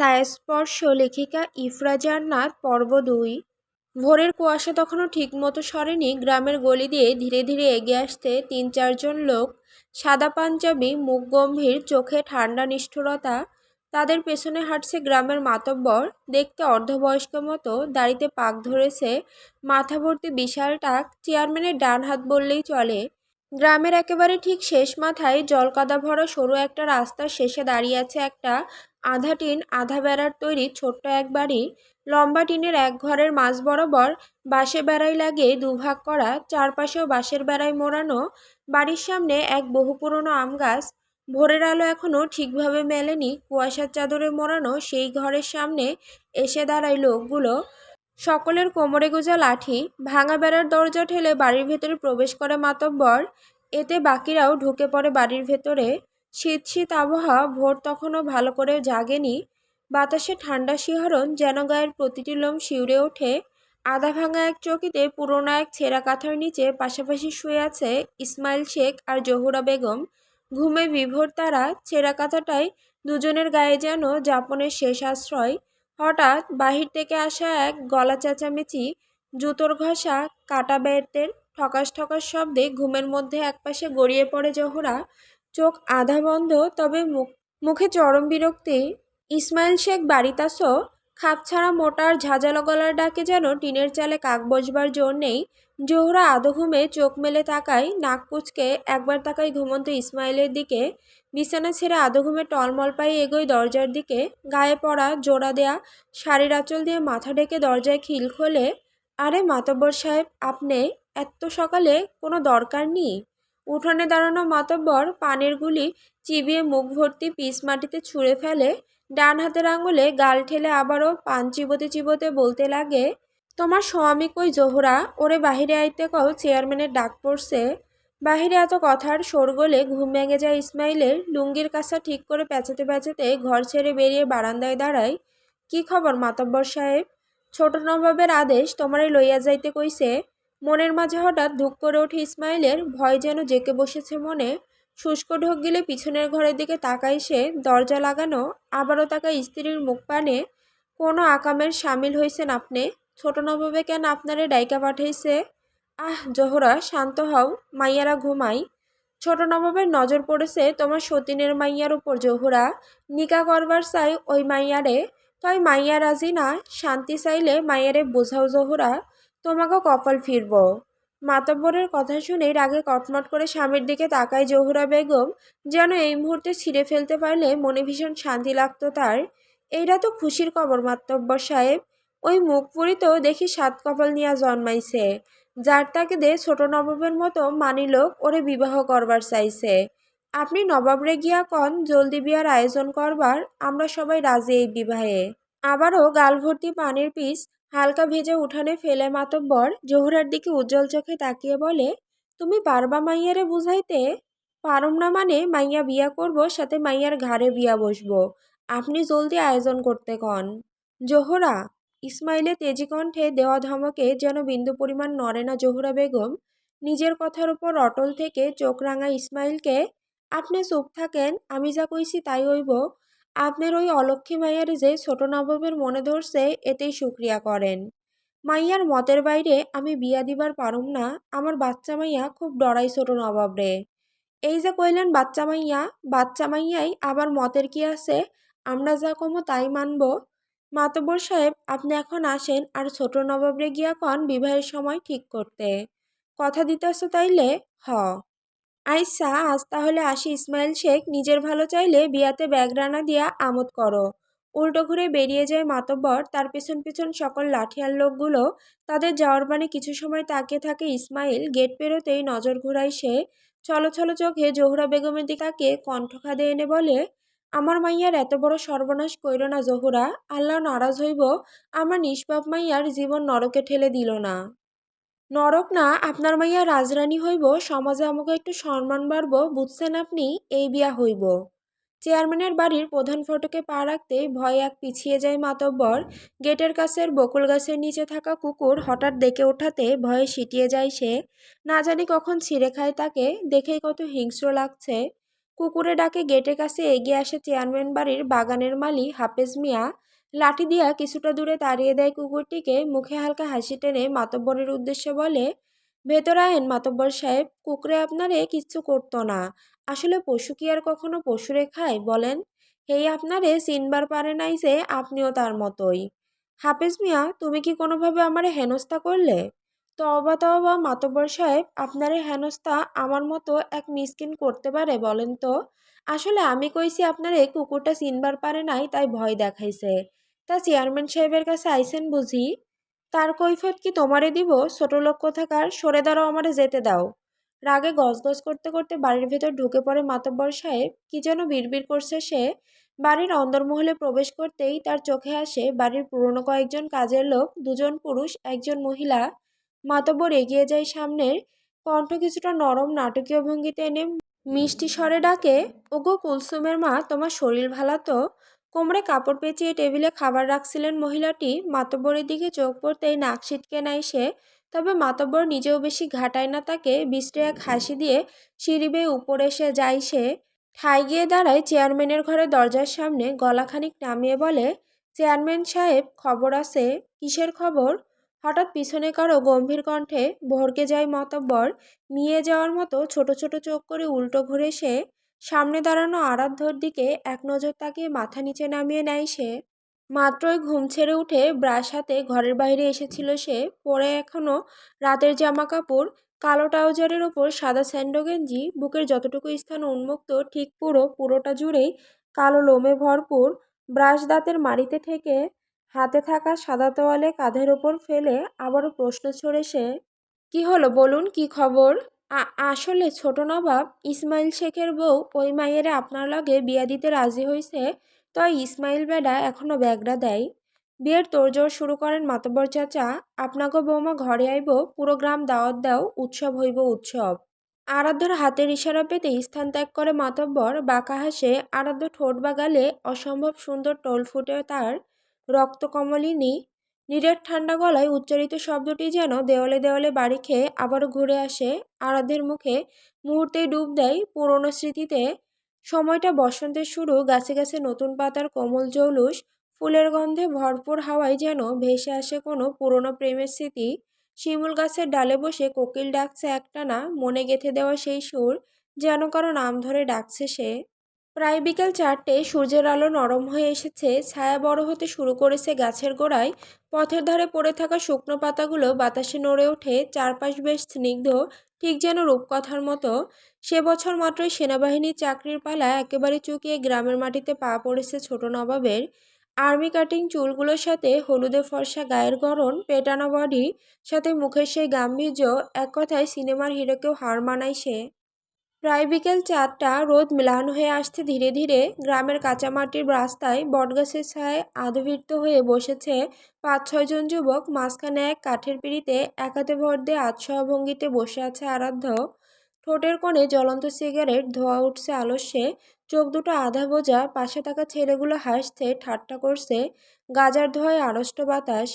ছায়াস্পর্শ লেখিকা ইফরা জান্নাত পর্ব দুই। ভোরের কুয়াশা তখনও ঠিকমতো সরেনি। গ্রামের গলি দিয়ে ধীরে ধীরে এগিয়ে আসতে তিন চারজন লোক, সাদা পাঞ্জাবি, মুখ গম্ভীর, চোখে ঠান্ডা নিষ্ঠুরতা, তাদের পেছনে হাঁটছে গ্রামের মাতব্বর। দেখতে অর্ধবয়স্ক মতো, দাড়িতে পাক ধরেছে, মাথা ভর্তি বিশাল টাক, চেয়ারম্যানের ডান হাত বললেই চলে। গ্রামের একেবারে ঠিক শেষ মাথায় জলকাদা ভরা সরু একটা রাস্তার শেষে দাঁড়িয়ে আছে একটা আধা টিন, আধা বেড়ার তৈরি ছোট্ট এক বাড়ি, লম্বা টিনের এক ঘরের মাঝ বরাবর বাঁশে বেড়াই লাগিয়ে দুভাগ করা, চারপাশেও বাঁশের বেড়াই মোড়ানো, বাড়ির সামনে এক বহু পুরনো আম গাছ। ভোরের আলো এখনও ঠিকভাবে মেলেনি, কুয়াশার চাদরে মোড়ানো সেই ঘরের সামনে এসে দাঁড়ায় লোকগুলো। সকলের কোমরে গোজা লাঠি, ভাঙা বেড়ার দরজা ঠেলে বাড়ির ভেতরে প্রবেশ করে মাতব্বর। এতে বাকিরাও ঢুকে পড়ে বাড়ির ভেতরে। শীত শীত আবহাওয়া ভোর তখনও ভালো করে জাগেনি। বাতাসে ঠান্ডা শিহরণ যেন গায়ের প্রতিটি লোম শিউরে ওঠে। আধা ভাঙা এক চকিতে পুরোনো এক ছেঁড়া কাঁথার নিচে পাশাপাশি শুয়ে আছে ইসমাইল শেখ আর জহুরা বেগম। ঘুমে বিভোর তারা ছেঁড়া কাঁথাটাই দুজনের গায়ে যেন যাপনের শেষ আশ্রয়। হঠাৎ বাহির থেকে আসা এক গলা চেঁচামেচি, জুতোর ঘষা, কাটা বেতের ঠকাস ঠকাস শব্দে ঘুমের মধ্যে একপাশে গড়িয়ে পড়ে জহুরা। চোখ আধা বন্ধ, তবে মুখ, মুখে চরম বিরক্তি। ইসমাইল শেখ বাড়িতাসো খাপছাড়া মোটার ঝাঁঝালো গলার ডাকে যেন টিনের চালে কাক বসবার জোর নেই। জোহরা আধো ঘুমে চোখ মেলে তাকায়, নাক কুচকে একবার তাকায় ঘুমন্ত ইসমাইলের দিকে। বিছানা ছেড়ে আধো ঘুমে টলমল পায়ে এগোয় দরজার দিকে। গায়ে পড়া, জোড়া দেয়া, শাড়ির আঁচল দিয়ে মাথা ঢেকে দরজায় খিল খোলে। আরে মাতব্বর সাহেব, আপনি, এত সকালে কোনো দরকার নেই? উঠোনে দাঁড়ানো মাতব্বর পানের গুলি চিবিয়ে মুখ ভর্তি পিস মাটিতে ছুঁড়ে ফেলে, ডান হাতের আঙুলে গাল ঠেলে আবারও পান চিবোতে চিবোতে বলতে লাগে, তোমার স্বামী কই জোহরা? ওরে বাহিরে আইতে কও চেয়ারম্যানের ডাক পড়ছে। বাহিরে এত কথার শোরগোলে ঘুম ভেঙে যায় ইসমাইলের, লুঙ্গির কাছা ঠিক করে পেঁচাতে পেঁচাতে ঘর ছেড়ে বেরিয়ে বারান্দায় দাঁড়ায়। কি খবর মাতব্বর সাহেব? ছোট নবাবের আদেশ তোমারে লইয়া যাইতে কইছে? মনের মাঝে হঠাৎ ধুক করে ওঠে ইসমাইলের, ভয় যেন জেকে বসেছে মনে। শুষ্ক ঢোক গিলে পিছনের ঘরের দিকে তাকাই সে। দরজা লাগানো, আবারও তাকায় স্ত্রীর মুখ পানে। কোনো আকামের সামিল হয়েছেন আপনি? ছোট নবাবে কেন আপনারে ডাইকা পাঠাইছে? আহ, জোহরা, শান্ত হও, মাইয়ারা ঘুমাই। ছোট নবাবের নজর পড়েছে তোমার সতীনের মাইয়ার উপর, জোহরা। নিকা করবার চাই ওই মাইয়ারে। তাই মাইয়া রাজি না, শান্তি চাইলে মাইয়ারে বোঝাও, জোহরা। তোমাকে কপাল ফিরব। মাতব্বরের কথা শুনে রাগে কটমট করে স্বামীর দিকে তাকায় জহুরা বেগম, যেন এই মুহূর্তে ছিঁড়ে ফেলতে পারলে মনে ভীষণ শান্তি লাগতো তার। এইটা তো খুশির খবর, মাতব্বর সাহেব। ওই মুখ পুরিতেও দেখি সাত কপাল নিয়া জন্মাইছে। যার তাকে দে ছোট নবাবের মতো মানিলোক ওরে বিবাহ করবার চাইছে। আপনি নবাবরে গিয়া কন, জলদি বিয়ার আয়োজন করবার, আমরা সবাই রাজি এই বিবাহে। আবারও গাল ভর্তি পানির পিস হালকা ভেজে উঠানে ফেলে মাতব্বর, জহুরার দিকে উজ্জ্বল চোখে তাকিয়ে বলে, তুমি পারবা মাইয়ারে বুঝাইতে? পারম না মানে মাইয়া বিয়া করব, সাথে মাইয়ার ঘাড়ে বিয়া বসবো। আপনি জলদি আয়োজন করতে কন। জোহরা? ইসমাইলে তেজি কণ্ঠে দেওয়া ধমকে যেন বিন্দু পরিমাণ নড়ে না জহুরা বেগম। নিজের কথার উপর অটল থেকে চোখ রাঙা ইসমাইলকে, আপনি চুপ থাকেন, আমি যা কইছি তাই হইব। আপনার ওই অলক্ষ্মী মাইয়ারে যে ছোট নবাবের মনে ধরছে, এতেই সুক্রিয়া করেন। মাইয়ার মতের বাইরে আমি বিয়া দিবার পারুম না, আমার বাচ্চা মাইয়া খুব ডরাই ছোট নবাব রে। এই যে কইলেন বাচ্চা মাইয়া, বাচ্চা মাইয়াই আবার মতের কি আছে? আমরা যা কমো তাই মানব। মাতবর সাহেব, আপনি এখন আসেন আর ছোট নবাবরে গিয়া কন বিবাহের সময় ঠিক করতে। কথা দিতেছ তাইলে, হ। আইসা, আজ তাহলে আসি। ইসমাইল শেখ, নিজের ভালো চাইলে বিয়াতে ব্যাগ রানা দিয়া আমোদ করো। উল্টো ঘুরে বেরিয়ে যায় মাতব্বর। তার পেছন পেছন সকল লাঠিয়াল লোকগুলো তাদের যাওয়ার বাণী কিছু সময় তাকিয়ে থাকে ইসমাইল। গেট পেরোতেই নজর ঘুরায় সে। ছলো ছলো চোখে জোহরা বেগমের দিকে কণ্ঠ খাদে এনে বলে, আমার মাইয়ার এত বড় সর্বনাশ কইর না জহুরা। আল্লাহ নারাজ হইব। আমার নিষ্পাপ মাইয়ার জীবন নরকে ঠেলে দিল না। নরক না, আপনার মাইয়া রাজরানী হইব, সমাজে আমাকে একটু সম্মান বাড়ব, বুঝছেন আপনি? এই বিয়া হইব। চেয়ারম্যানের বাড়ির প্রধান ফটকে পা রাখতেই ভয় এক পিছিয়ে যায় মাতব্বর। গেটের কাছের বকুল গাছের নিচে থাকা কুকুর হঠাৎ ডেকে ওঠাতে ভয়ে সিটিয়ে যায় সে। না জানি কখন ছিঁড়ে খায় তাকে, দেখেই কত হিংস্র লাগছে। কুকুরে ডাকে গেটের কাছে এগিয়ে আসে চেয়ারম্যান বাড়ির বাগানের মালি হাফেজ মিয়া। লাঠি দিয়া কিছুটা দূরে তাড়িয়ে দেয় কুকুরটিকে, মুখে হালকা হাসি টেনে মাতব্বরের উদ্দেশ্যে বলে, ভেতর আহেন মাতব্বর সাহেব, কুকুরে আপনারে কিচ্ছু করতো না। আসলে পশু কি আর কখনো পশুরে খায়, বলেন? এই আপনারে চিনবার পারে নাই যে আপনিও তার মতোই। হাফেজ মিয়া, তুমি কি কোনোভাবে আমারে হেনস্থা করলে? তবা তবা মাতব্বর সাহেব, আপনার হেনস্থা আমার মতো এক মিসকিন করতে পারে, বলেন তো? আসলে আমি কইছি আপনার কুকুরটা চিনবার পারে নাই, তাই ভয় দেখাইছে। তা চেয়ারম্যান সাহেবের কাছে আইসেন বুঝি। তার কৈফত কি তোমারে দিব? ছোট লোক কোথাকার? সরে দাঁড়াও, আমারে যেতে দাও। রাগে গজগজ করতে করতে বাড়ির ভেতর ঢুকে পড়ে মাতব্বর সাহেব। কি যেন বিড়বিড় করছে সে। বাড়ির অন্দরমহলে প্রবেশ করতেই তার চোখে আসে বাড়ির পুরনো কয়েকজন কাজের লোক, দুজন পুরুষ, একজন মহিলা। মাতব্বর এগিয়ে যায় সামনের। কণ্ঠ কিছুটা নরম নাটকীয় ভঙ্গিতে এনে মিষ্টি স্বরে ডাকে, ওগো কুলসুমের মা, তোমার শরীর ভালা তো? কোমরে কাপড় পেঁচিয়ে টেবিলে খাবার রাখছিলেন মহিলাটি। মাতব্বরের দিকে চোখ পড়তেই নাক ছিটকে নাই সে। তবে মাতব্বর নিজেও বেশি ঘাটায় না তাকে বিশ্রে এক হাসি দিয়ে সিঁড়ি বেয়ে উপরে এসে যায় সে। ঠাই গিয়ে দাঁড়ায় চেয়ারম্যানের ঘরে দরজার সামনে গলাখানিক নামিয়ে বলে, চেয়ারম্যান সাহেব, খবর আছে? কিসের খবর? হঠাৎ পিছনে কারও গম্ভীর কণ্ঠে, ভরকে যায় মাতব্বর। নিয়ে যাওয়ার মতো ছোট ছোট চোখ করে উল্টো ঘুরে সে সামনে দাঁড়ানো আরাধ্যর দিকে এক নজর তাকিয়ে মাথা নিচে নামিয়ে নেয় সে। মাত্রই ঘুম ছেড়ে উঠে ব্রাশ হাতে ঘরের বাইরে এসেছিল সে। পরে এখনও রাতের জামা কাপড় কালো ট্রাউজারের ওপর সাদা স্যান্ডো গেঞ্জি, বুকের যতটুকু স্থান উন্মুক্ত, ঠিক পুরো, পুরোটা জুড়েই কালো লোমে ভরপুর ব্রাশ দাঁতের মাড়িতে থেকে হাতে থাকা সাদা তোয়ালে কাঁধের ওপর ফেলে আবারও প্রশ্ন ছড়ে সে, কি হলো বলুন, কি খবর? আসলে ছোট নবাব ইসমাইল শেখের বউ ওই মাইয়েরে আপনার লগে বিয়া দিতে রাজি হইছে, তাই ইসমাইল বেডা এখনও ব্যাগরা দেয়। বিয়ের তোড়জোড় শুরু করেন মাতব্বর চাচা আপনাকে বৌমা ঘরে আইব, পুরো গ্রাম দাওয়াত দাও, উৎসব হইব উৎসব। আরাধ্যর হাতের ইশারা পেতে স্থান ত্যাগ করে মাতব্বর বাঁকা হাসে, আরাধ্য ঠোঁট বাগালে অসম্ভব সুন্দর টোল ফুটে তার রক্তকমলিনী নীরের ঠান্ডা গলায় উচ্চারিত শব্দটি যেন দেওয়ালে দেওয়ালে বাড়ি খেয়ে আবারও ঘুরে আসে আরাধ্যের মুখে। মুহূর্তেই ডুব দেয় পুরনো স্মৃতিতে। সময়টা বসন্তের শুরু, গাছে গাছে নতুন পাতার কোমল জৌলুস, ফুলের গন্ধে ভরপুর হাওয়ায় যেন ভেসে আসে কোনো পুরনো প্রেমের স্মৃতি। শিমুল গাছের ডালে বসে কোকিল ডাকছে একটানা, মনে গেথে দেওয়া সেই সুর, যেন কারও নাম ধরে ডাকছে সে। প্রায় বিকেল চারটে সূর্যের আলো নরম হয়ে এসেছে, ছায়া বড় হতে শুরু করেছে গাছের গোড়ায়। পথের ধারে পড়ে থাকা শুকনো পাতাগুলো বাতাসে নড়ে ওঠে, চারপাশ বেশ স্নিগ্ধ, ঠিক যেন রূপকথার মতো। সে বছর মাত্রই সেনাবাহিনীর চাকরির পালা একেবারে চুকিয়ে গ্রামের মাটিতে পা পড়েছে ছোট নবাবের। আর্মি কাটিং চুলগুলোর সাথে হলুদে ফর্সা গায়ের গড়ন পেটানো বডি, সাথে মুখের সেই গাম্ভীর্য, এক কথায় সিনেমার হিরোকেও হার মানায় সে। প্রায় বিকেল চারটা রোদ ম্লান হয়ে আসতে ধীরে ধীরে গ্রামের কাঁচামাটির রাস্তায় বটগাছের ছায় আধবৃত্ত হয়ে বসেছে পাঁচ ছয়জন যুবক। মাঝখানে এক কাঠের পিড়িতে একাতে ভর দিয়ে আতসহা ভঙ্গিতে বসে আছে আরাধ্য। ঠোঁটের কোণে জ্বলন্ত সিগারেট, ধোয়া উঠছে আলস্যে। চোখ দুটো আধা বোঝা পাশে থাকা ছেলেগুলো হাসছে, ঠাট্টা করছে। গাজার ধোয়ায় আড়ষ্ট বাতাস।